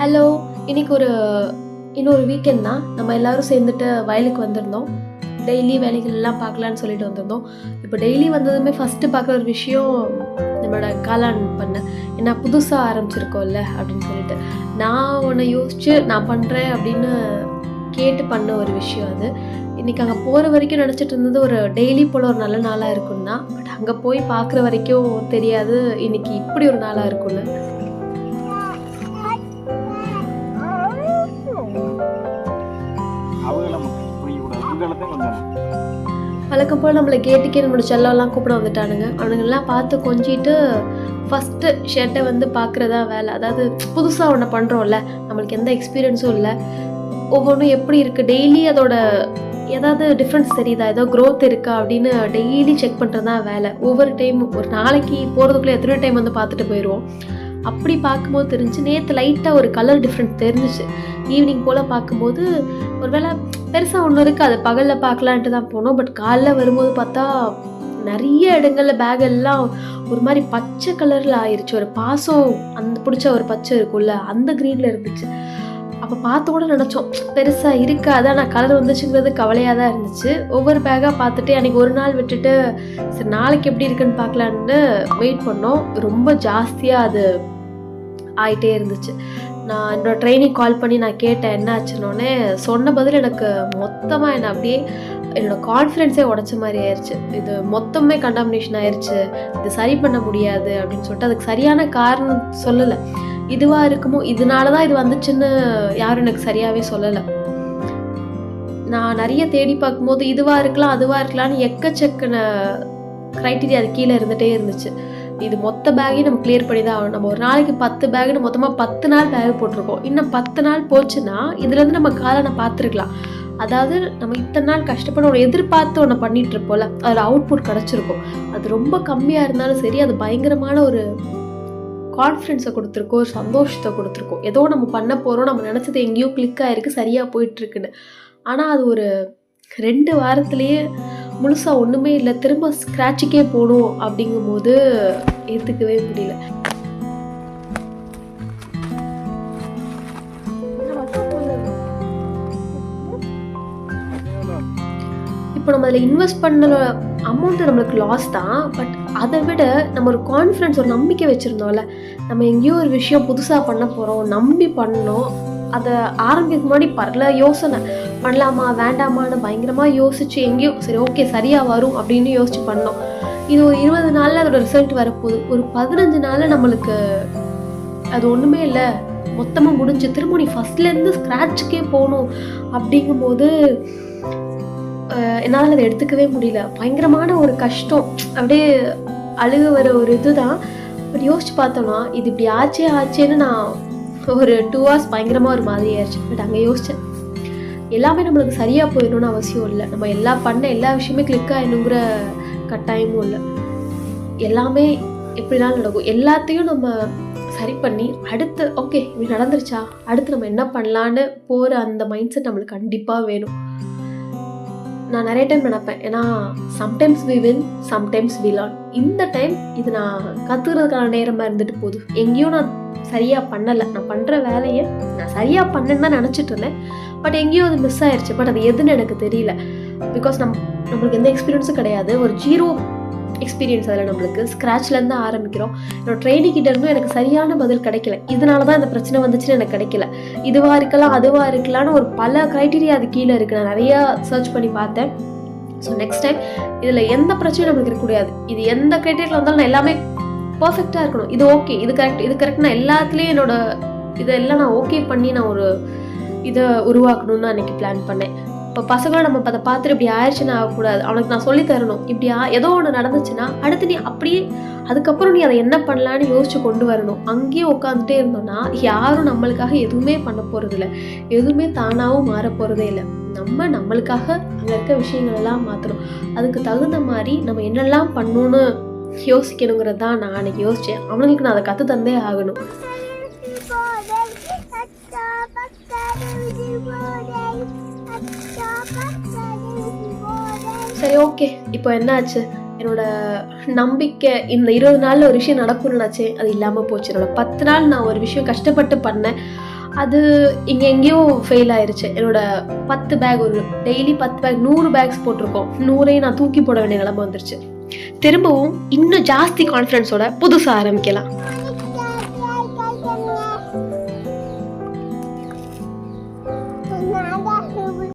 Hello இன்னைக்கு ஒரு இன்னொரு வீக்கெண்ட் தான். நம்ம எல்லாரும் சேர்ந்துட்டு வயலுக்கு வந்திருந்தோம். டெய்லி வேலைகள் எல்லாம் பார்க்கலான்னு சொல்லிட்டு வந்திருந்தோம். இப்போ டெய்லி வந்ததுமே ஃபஸ்ட்டு பார்க்குற ஒரு விஷயம் நம்மளோட காளான் பண்ண. ஏன்னா புதுசாக ஆரம்பிச்சிருக்கோம்ல அப்படின்னு சொல்லிட்டு. நான் ஒன்று யோசிச்சு நான் பண்ணுறேன் அப்படின்னு கேட்டு பண்ண ஒரு விஷயம் அது. இன்றைக்கி அங்கே போகிற வரைக்கும் நினச்சிட்டு இருந்தது ஒரு டெய்லி போல் ஒரு நல்ல நாளாக இருக்கும்னா பட் அங்கே போய் பார்க்குற வரைக்கும் தெரியாது இன்னைக்கு இப்படி ஒரு நாளாக இருக்கும்னு. புரியக்கூடாது கொஞ்சம் வழக்கம் போல் நம்மளை கேட்டுக்கே நம்மளோட செல்லம்லாம் கூப்பிட வந்துட்டானுங்க. அவனுங்கெல்லாம் பார்த்து கொஞ்சிட்டு ஃபஸ்ட்டு ஷர்ட்டை வந்து பார்க்குறதா வேலை. அதாவது புதுசாக ஒன்று பண்ணுறோம்ல நம்மளுக்கு எந்த எக்ஸ்பீரியன்ஸும் இல்லை. ஒவ்வொன்றும் எப்படி இருக்குது டெய்லி அதோட ஏதாவது டிஃப்ரென்ஸ் தெரியுதா? ஏதோ க்ரோத் இருக்கா? அப்படின்னு டெய்லி செக் பண்ணுறது தான் வேலை. ஒவ்வொரு டைம் ஒரு நாளைக்கு போகிறதுக்குள்ளே எத்தனை டைம் வந்து பார்த்துட்டு போயிடுவோம் அப்படி பார்க்கும்போது தெரிஞ்சு நேற்று லைட்டாக ஒரு கலர் டிஃப்ரெண்ட் தெரிஞ்சிச்சு. ஈவினிங் போல் பார்க்கும்போது ஒருவேளை பெருசாக ஒன்று இருக்குது அதை பகலில் பார்க்கலான்ட்டு தான் போனோம். பட் காலைல வரும்போது பார்த்தா நிறைய இடங்கள்ல பேக் எல்லாம் ஒரு மாதிரி பச்சை கலரில் ஆயிடுச்சு ஒரு பாசம் அந்த பிடிச்ச ஒரு பச்சை இருக்கும்ல அந்த க்ரீனில் இருந்துச்சு. அப்போ பார்த்து கூட நினச்சோம் பெருசாக இருக்காது ஆனால் கலர் வந்துச்சுங்கிறது கவலையாக தான் இருந்துச்சு. ஒவ்வொரு பேக்காக பார்த்துட்டு அன்றைக்கி ஒரு நாள் விட்டுட்டு சரி நாளைக்கு எப்படி இருக்குன்னு பார்க்கலான்னு வெயிட் பண்ணோம். ரொம்ப ஜாஸ்தியாக அது ஆயிட்டே இருந்துச்சு. நான் என்னோட ட்ரைனிங் கால் பண்ணி நான் கேட்டேன் என்ன ஆச்சுன்னொன்னே சொன்ன பதில் எனக்கு மொத்தமாக என்னை அப்படியே என்னோட கான்ஃபிடென்ஸே உடச்ச மாதிரி ஆயிடுச்சு இது மொத்தமே கண்டாமினேஷன் ஆயிடுச்சு இது சரி பண்ண முடியாது அப்படின்னு சொல்லிட்டு அதுக்கு சரியான காரணம் சொல்லலை. இதுவாக இருக்குமோ? இதனால தான் இது வந்துச்சுன்னு யாரும் எனக்கு சரியாகவே சொல்லலை. நான் நிறைய தேடி பார்க்கும்போது இதுவாக இருக்கலாம் அதுவாக இருக்கலாம்னு எக்கச்சக்கன க்ரைட்டீரியா அது கீழே இருந்துகிட்டே இருந்துச்சு. இது மொத்த பேக்கையும் நம்ம கிளியர் பண்ணி தான் ஆகணும். நம்ம ஒரு நாளைக்கு பத்து பேக்குன்னு மொத்தமாக பத்து நாள் பேக் போட்டிருக்கோம். இன்னும் பத்து நாள் போச்சுன்னா இதுலேருந்து நம்ம காலனை பார்த்துருக்கலாம். அதாவது நம்ம இத்தனை நாள் கஷ்டப்பட ஒன்று எதிர்பார்த்து ஒன்று பண்ணிட்டு இருப்போம்ல அதில் அவுட்புட் கிடச்சிருக்கும். அது ரொம்ப கம்மியாக இருந்தாலும் சரி அது பயங்கரமான ஒரு கான்ஃபிடென்ஸை கொடுத்துருக்கோம் ஒரு சந்தோஷத்தை கொடுத்துருக்கோம். ஏதோ நம்ம பண்ண போகிறோம் நம்ம நினச்சது எங்கேயோ கிளிக் ஆகிருக்கு சரியாக போயிட்டுருக்குன்னு. ஆனால் அது ஒரு ரெண்டு வாரத்துலேயே முழுசாக ஒன்றுமே இல்லை திரும்ப ஸ்க்ராட்சுக்கே போகணும் அப்படிங்கும்போது ஏற்றுக்கவே முடியல. இப்போ நம்ம அதில் இன்வெஸ்ட் பண்ண அமௌண்ட்டு நம்மளுக்கு லாஸ் தான் பட் அதை விட நம்ம ஒரு கான்ஃபிடன்ஸ் ஒரு நம்பிக்கை வச்சுருந்தோம்ல நம்ம எங்கேயோ ஒரு விஷயம் புதுசாக பண்ண போகிறோம் நம்பி பண்ணோம் அதை ஆரம்பிக்க முன்னாடி பரல யோசனை பண்ணலாமா வேண்டாமான்னு பயங்கரமாக யோசிச்சு எங்கேயோ சரி ஓகே சரியாக வரும் அப்படின்னு யோசிச்சு பண்ணோம். இது ஒரு இருபது நாளில் அதோட ரிசல்ட் வரப்போகுது. ஒரு பதினஞ்சு நாளில் நம்மளுக்கு அது ஒன்றுமே இல்லை. மொத்தமாக முடிஞ்சு திரும்ப நீ ஃபஸ்ட்லேருந்து ஸ்க்ராட்சுக்கே போகணும் அப்படிங்கும்போது என்னால் அதை எடுத்துக்கவே முடியல. பயங்கரமான ஒரு கஷ்டம். அப்படியே அழுக வர ஒரு இதுதான். பட் யோசிச்சு பார்த்தோன்னா இது இப்படி ஆச்சே ஆச்சேன்னு நான் ஒரு டூ ஹவர்ஸ் பயங்கரமாக ஒரு மாதிரி ஆயிடுச்சு. பட் அங்கே யோசித்தேன் எல்லாமே நம்மளுக்கு சரியாக போயிடணும்னு அவசியம் இல்லை. நம்ம எல்லா பண்ண எல்லா விஷயமே கிளிக் ஆகணுங்கிற கட்டாயமும் இல்லை. எல்லாமே எப்படினாலும் நடக்கும். எல்லாத்தையும் நம்ம சரி பண்ணி அடுத்து ஓகே இப்படி நடந்துருச்சா? அடுத்து நம்ம என்ன பண்ணலான்னு போகிற அந்த மைண்ட் செட் நம்மளுக்கு கண்டிப்பாக வேணும். நான் நிறைய டைம் நினப்பேன். ஏன்னா sometimes we win sometimes we learn இந்த டைம் இது நான் கற்றுக்கிறதுக்கான நேரமாக இருந்துட்டு போகுது. எங்கேயும் நான் சரியாக பண்ணலை. நான் பண்ணுற வேலையை நான் சரியாக பண்ணேன்னு தான் நினச்சிட்டு இருந்தேன். பட் எங்கேயோ அது மிஸ் ஆயிடுச்சு பட் அது எதுன்னு எனக்கு தெரியல. பிகாஸ் நம் நம்மளுக்கு எந்த எக்ஸ்பீரியன்ஸும் கிடையாது. ஒரு ஜீரோ எக்ஸ்பீரியன்ஸ் அதில் நம்மளுக்கு. ஸ்க்ராட்ச்லேருந்து ஆரம்பிக்கிறோம். என்னோட ட்ரைனிங் கிட்ட இருந்தும் எனக்கு சரியான பதில் கிடைக்கல. இதனால தான் இந்த பிரச்சனை வந்துச்சுன்னு எனக்கு கிடைக்கல. இதுவாக இருக்கலாம் அதுவாக இருக்கலாம்னு ஒரு பல க்ரைட்டீரியா அது கீழே இருக்குது நான் நிறையா சர்ச் பண்ணி பார்த்தேன். ஸோ நெக்ஸ்ட் டைம் இதில் எந்த பிரச்சனையும் நம்மளுக்கு இருக்கக்கூடாது. இது எந்த க்ரைட்டீரியில் வந்தாலும் நான் எல்லாமே பர்ஃபெக்டாக இருக்கணும். இது ஓகே இது கரெக்ட் இது கரெக்ட் நான் எல்லாத்துலேயும் என்னோட இதெல்லாம் நான் ஓகே பண்ணி நான் ஒரு இதை உருவாக்கணும்னு அன்றைக்கி பிளான் பண்ணேன். இப்போ பசங்களும் நம்ம அதை பார்த்துட்டு இப்படி ஆயிடுச்சுன்னு ஆகக்கூடாது. அவனுக்கு நான் சொல்லி தரணும். இப்படி ஏதோ ஒன்று நடந்துச்சுன்னா அடுத்து நீ அப்படியே அதுக்கப்புறம் நீ அதை என்ன பண்ணலான்னு யோசிச்சு கொண்டு வரணும். அங்கேயே உட்காந்துட்டே இருந்தோம்னா யாரும் நம்மளுக்காக எதுவுமே பண்ண போகிறதில்ல எதுவுமே தானாகவும் மாற போகிறதே இல்லை. நம்ம நம்மளுக்காக அங்கே இருக்க விஷயங்களெல்லாம் மாற்றணும் அதுக்கு தகுந்த மாதிரி நம்ம என்னெல்லாம் பண்ணணும்னு யோசிக்கணுங்கிறது தான் நான் அன்னைக்கு யோசித்தேன் அவனுங்களுக்கு நான் அதை கற்று தந்தே ஆகணும். சரி ஓகே இப்போ என்னாச்சு? என்னோட நம்பிக்கை இந்த இருபது நாளில் ஒரு விஷயம் நடக்கும்னு அது இல்லாமல் போச்சு. என்னோட பத்து நாள் நான் ஒரு விஷயம் கஷ்டப்பட்டு பண்ணேன். அது இங்கே எங்கேயோ ஃபெயில் ஆயிருச்சு. என்னோட பத்து பேக் ஒரு டெய்லி பத்து பேக் நூறு பேக்ஸ் போட்டிருக்கோம். நூறையும் நான் தூக்கி போட வேண்டிய நிலைமை வந்துருச்சு. திரும்பவும் இன்னும் ஜாஸ்தி கான்ஃபிடன்ஸோட புதுசாக ஆரம்பிக்கலாம்.